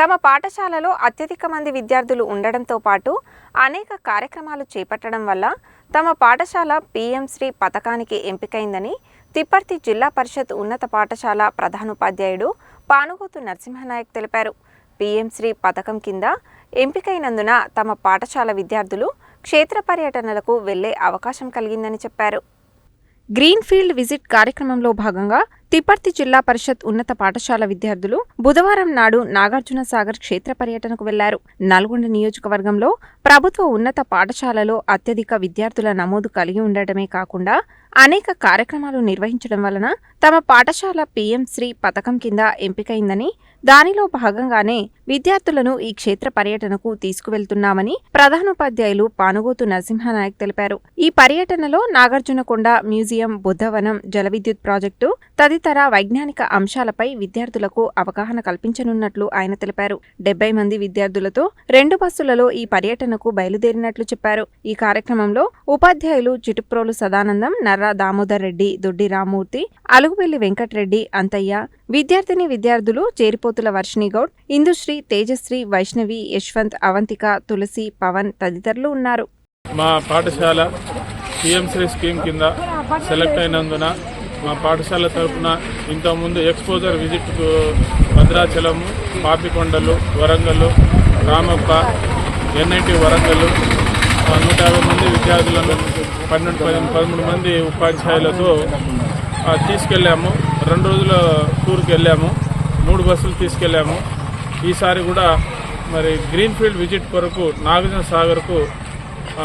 తమ పాఠశాలలో అత్యధిక మంది విద్యార్థులు ఉండడంతో పాటు అనేక కార్యక్రమాలు చేపట్టడం వల్ల తమ పాఠశాల పీఎం శ్రీ పథకానికి ఎంపికైందని తిప్పర్తి జిల్లా పరిషత్ ఉన్నత పాఠశాల ప్రధానోపాధ్యాయుడు పానుగోతు నరసింహనాయక్ తెలిపారు. పీఎంశ్రీ పథకం కింద ఎంపికైనందున తమ పాఠశాల విద్యార్థులు క్షేత్ర పర్యటనలకు వెళ్ళే అవకాశం కలిగిందని చెప్పారు. గ్రీన్ఫీల్డ్ విజిట్ కార్యక్రమంలో భాగంగా తిపర్తి జిల్లా పరిషత్ ఉన్నత పాఠశాల విద్యార్థులు బుధవారం నాడు నాగార్జున సాగర్ క్షేత్ర పర్యటనకు వెళ్ళారు. నల్గొండ నియోజకవర్గంలో ప్రభుత్వ ఉన్నత పాఠశాలలో అత్యధిక విద్యార్థుల నమోదు కలిగి ఉండటమే కాకుండా అనేక కార్యక్రమాలు నిర్వహించడం వలన తమ పాఠశాల పీఎం శ్రీ పథకం కింద ఎంపికైందని దానిలో భాగంగానే విద్యార్థులను ఈ క్షేత్ర పర్యటనకు తీసుకువెళ్తున్నామని ప్రధానోపాధ్యాయులు పానుగోతు నరసింహనాయక్ తెలిపారు. ఈ పర్యటనలో నాగార్జునకొండ మ్యూజియం బుద్ధవనం జలవిద్యుత్ ప్రాజెక్టు తదితర వైజ్ఞానిక అంశాలపై విద్యార్థులకు అవగాహన కల్పించనున్నట్లు ఆయన తెలిపారు. డెబ్బై మంది విద్యార్థులతో రెండు బస్సులలో ఈ పర్యటనకు బయలుదేరినట్లు చెప్పారు. ఈ కార్యక్రమంలో ఉపాధ్యాయులు చిటుప్రోలు సదానందం నర్రా దామోదర్ రెడ్డి దొడ్డి రామూర్తి అలుగుబెల్లి వెంకట్రెడ్డి అంతయ్య విద్యార్థిని విద్యార్థులు చేరిపోతుల వర్షిణిగౌడ్ ఇందుశ్రీ తేజశ్రీ వైష్ణవి యశ్వంత్ అవంతిక తులసి పవన్ తదితరులు ఉన్నారు. మా పాఠశాల పిఎంశ్రీ స్కీమ్ కింద సెలెక్ట్ అయినందున మా పాఠశాల తరఫున ఇంతకుముందు ఎక్స్పోజర్ విజిట్కు భద్రాచలము పాపికొండలు వరంగల్ రామప్ప ఎన్ఐటి వరంగల్ నూట యాభై మంది విద్యార్థులను పన్నెండు పది పదమూడు మంది ఉపాధ్యాయులతో తీసుకెళ్ళాము. రెండు రోజుల టూర్కి వెళ్ళాము. మూడు బస్సులు తీసుకెళ్ళాము. ఈసారి కూడా మరి గ్రీన్ఫీల్డ్ విజిట్ కొరకు నాగార్జున సాగర్కు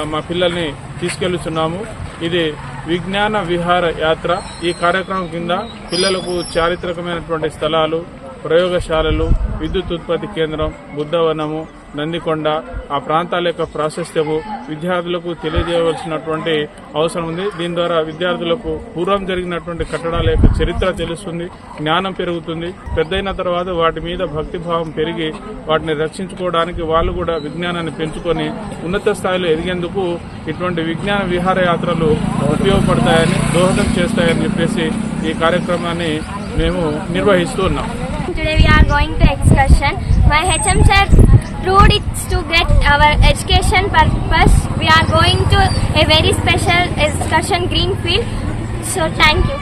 మా పిల్లల్ని తీసుకెళ్తున్నాము ఇది విజ్ఞాన విహార యాత్ర. ఈ కార్యక్రమం కింద పిల్లలకు చారిత్రకమైనటువంటి స్థలాలు ప్రయోగశాలలు విద్యుత్ ఉత్పత్తి కేంద్రం బుద్ధవనము నందికొండ ఆ ప్రాంతాల యొక్క ప్రాశస్త్యము విద్యార్థులకు తెలియజేయవలసినటువంటి అవసరం ఉంది. దీని ద్వారా విద్యార్థులకు పూర్వం జరిగినటువంటి కట్టడాల యొక్క చరిత్ర తెలుస్తుంది జ్ఞానం పెరుగుతుంది. పెద్దయిన తర్వాత వాటి మీద భక్తిభావం పెరిగి వాటిని రక్షించుకోవడానికి వాళ్ళు కూడా విజ్ఞానాన్ని పెంచుకొని ఉన్నత స్థాయిలో ఎదిగేందుకు ఇటువంటి విజ్ఞాన విహారయాత్రలు ఉపయోగపడతాయని దోహదం చేస్తాయని చెప్పేసి ఈ కార్యక్రమాన్ని మేము నిర్వహిస్తూ ఉన్నాం. Today we are going to excursion. My HM sir proved it to get our education purpose. We are going to a very special excursion Greenfield. So thank you.